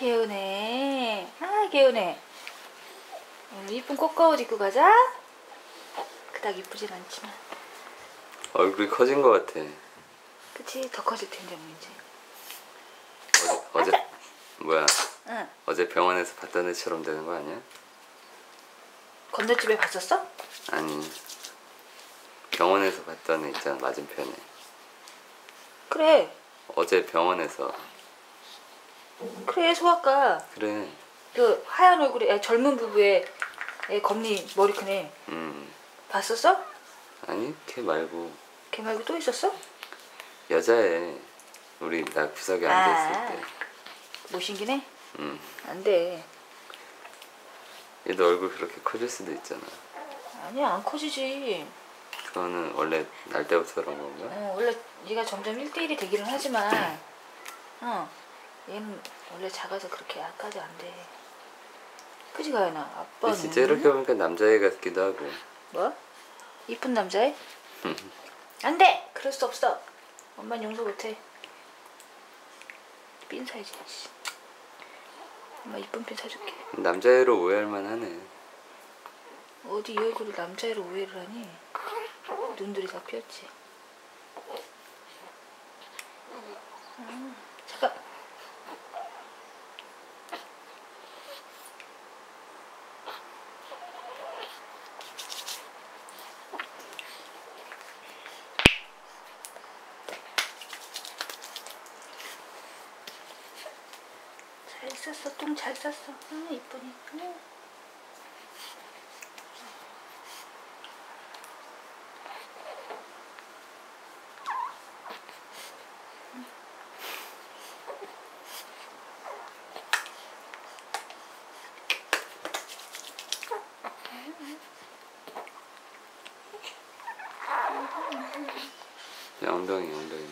개운해. 아, 개운해. 오늘 이쁜 꽃가옷 입고 가자. 그닥 이쁘진 않지만. 얼굴이 커진 것 같아. 그치? 더 커질 텐데, 뭐, 이제. 어제, 어제 뭐야? 응. 어제 병원에서 봤던 애처럼 되는 거 아니야? 건너집에 봤었어? 아니 병원에서 봤던 애 있잖아 맞은편에. 그래. 어제 병원에서 그래, 소아과. 그래. 그 하얀 얼굴에 애, 젊은 부부의 애 검니 머리 큰 애. 음 봤었어? 아니 걔 말고 걔 말고 또 있었어? 여자애 우리 나 구석에 아. 앉아 있을 때. 애? 음안 돼. 얘도 얼굴 그렇게 커질 수도 있잖아. 아니야, 안 커지지. 그거는 원래 날 때부터 그런 건가? 어, 원래 얘가 점점 1대1이 되기는 하지만 어, 얘는 원래 작아서 그렇게 약까지 안 돼. 그지 가연아? 아빠는 진짜 이렇게 보니까 남자애 같기도 하고. 뭐? 이쁜 남자애? 안 돼! 그럴 수 없어. 엄만 용서 못해. 핀. 씨. 엄마 이쁜 핀 사줄게. 남자애로 오해할 만 하네. 어디 이 얼굴을 남자애로 오해를 하니? 눈들이 다 피었지. 음, 잠깐. 잘 쌌어, 똥 잘 쌌어. 아, 이쁘니. 음. 야, 엉덩이 엉덩이.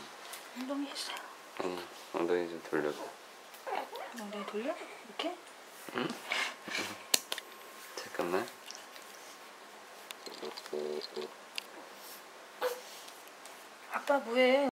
엉덩이 했어요. 아니 엉덩이 좀 돌려봐. 엉덩이 돌려? 이렇게? 잠깐만. 아빠 뭐해?